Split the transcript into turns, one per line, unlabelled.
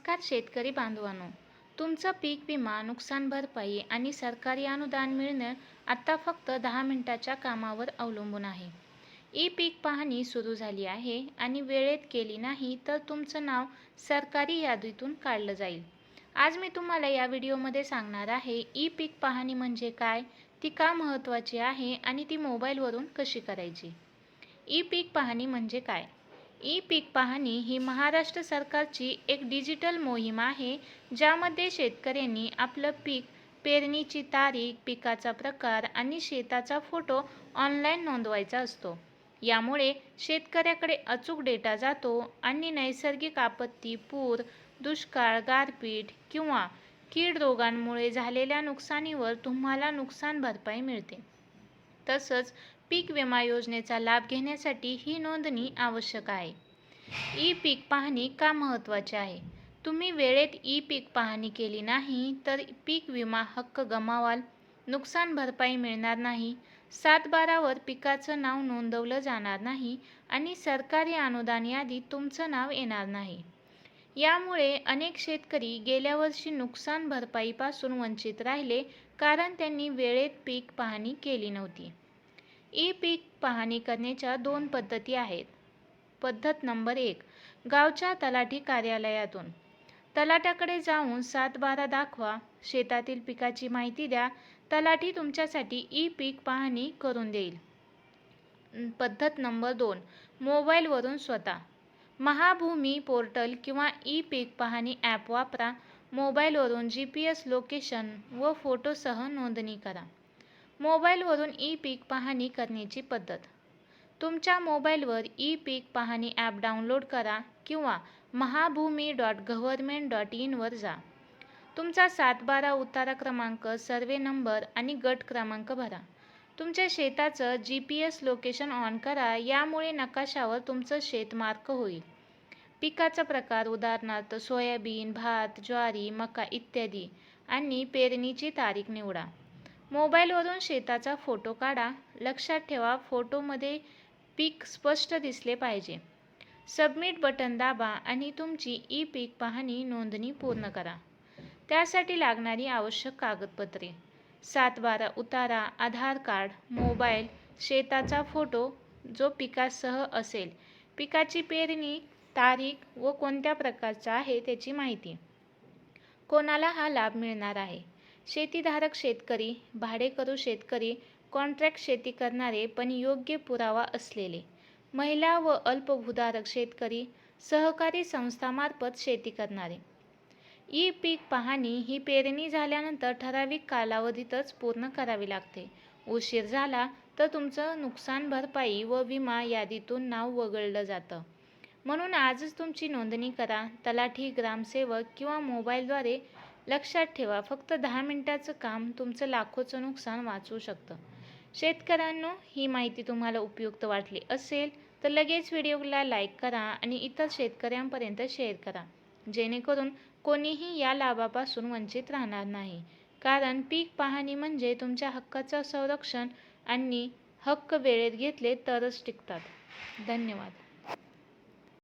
नमस्कार शेतकरी बांधवांनो. तुमचं पीक विमा नुकसान भरपाई आणि सरकारी अनुदान मिळणं आत्ता फक्त दहा मिनिटाच्या कामावर अवलंबून आहे. ई पीक पाहणी सुरू झाली आहे आणि वेळेत केली नाही तर तुमचं नाव सरकारी यादीतून काढलं जाईल. आज मी तुम्हाला या व्हिडिओमध्ये सांगणार आहे ई पीक पाहणी म्हणजे काय ती का महत्त्वाची आहे आणि ती मोबाईलवरून कशी करायची. ई पीक पाहणी म्हणजे काय? ई पीक पाहणी ही महाराष्ट्र सरकारची एक डिजिटल मोहीम आहे ज्यामध्ये शेतकऱ्यांनी आपलं पीक पेरणीची तारीख पिकाचा प्रकार आणि शेताचा फोटो ऑनलाईन नोंदवायचा असतो. यामुळे शेतकऱ्याकडे अचूक डेटा जातो आणि नैसर्गिक आपत्ती पूर दुष्काळ गारपीट किंवा कीड रोगांमुळे झालेल्या नुकसानीवर तुम्हाला नुकसान भरपाई मिळते. तसंच पीक विमा योजनेचा लाभ घेण्यासाठी ही नोंदणी आवश्यक आहे. ई पीक पाहणी का महत्त्वाची आहे? तुम्ही वेळेत ई पीक पाहणी केली नाही तर पीक विमा हक्क गमावाल नुकसान भरपाई मिळणार नाही सात बारावर पिकाचं नाव नोंदवलं जाणार नाही आणि सरकारी अनुदान यादीत तुमचं नाव येणार नाही. यामुळे अनेक शेतकरी गेल्या वर्षी नुकसान भरपाईपासून वंचित राहिले कारण त्यांनी वेळेत पीक पाहणी केली नव्हती. ई पीक पाहणी करण्याच्या दोन पद्धती आहेत. पद्धत नंबर एक गावच्या तलाठी कार्यालयातून. तलाटाकडे जाऊन सात बारा दाखवा. शेतातील पिकाची माहिती द्या. तलाठी तुमच्यासाठी ई पीक पाहणी करून देईल. पद्धत नंबर दोन मोबाईलवरून स्वतः. महाभूमी पोर्टल किंवा ई पीक पाहणी ॲप वापरा. मोबाईलवरून जी पी एस लोकेशन व फोटोसह नोंदणी करा. मोबाईलवरून ई पीक पाहणी करण्याची पद्धत. तुमच्या मोबाईलवर ई पीक पाहणी ॲप डाउनलोड करा किंवा महाभूमी डॉट गव्हर्मेंट डॉट इनवर जा. तुमचा सातबारा उतारा क्रमांक सर्वे नंबर आणि गट क्रमांक भरा. तुमच्या शेताचं G P S location on करा यामुळे नकाशावर तुमचं शेत मार्क होईल. पिकाचा प्रकार उदाहरणार्थ सोयाबीन भात ज्वारी मका इत्यादी आणि पेरणीची तारीख निवडा. मोबाईलवरून शेताचा फोटो काढा. लक्षात ठेवा फोटोमध्ये पीक स्पष्ट दिसले पाहिजे. सबमिट बटन दाबा आणि तुमची ई पीक पाहणी नोंदणी पूर्ण करा. त्यासाठी लागणारी आवश्यक कागदपत्रे. सात बारा उतारा आधार कार्ड मोबाईल शेताचा फोटो जो पिकासह असेल. पिकाची पेरणी तारीख व कोणत्या प्रकारचा आहे त्याची माहिती. कोणाला हा लाभ मिळणार आहे? शेतीधारक शेतकरी भाडेकरू शेतकरी कॉन्ट्रॅक्ट शेती करणारे पण योग्य पुरावा असलेले. महिला व अल्पभूधारक शेतकरी सहकारी संस्थामार्फत शेती करणारे. ई पीक पाहणी ही पेरणी झाल्यानंतर ठराविक कालावधीतच पूर्ण करावी लागते. उशीर झाला तर तुमचं नुकसान भरपाई व विमा यादीतून नाव वगळलं जातं. म्हणून आजच तुमची नोंदणी करा. तलाठी ग्रामसेवक किंवा मोबाईलद्वारे लक्षात ठेवा फक्त दहा मिनिटाचं काम तुमचं लाखोचं नुकसान वाचवू शकतं. शेतकऱ्यांनो ही माहिती तुम्हाला उपयुक्त वाटली असेल तर लगेच व्हिडिओला लाईक करा आणि इतर शेतकऱ्यांपर्यंत शेअर करा. जेणेकरून कोणीही या लाभापासून वंचित राहणार नाही. कारण पीक पाहणी म्हणजे तुमच्या हक्काचं संरक्षण आणि हक्क वेळेत घेतले तरच टिकतात. धन्यवाद.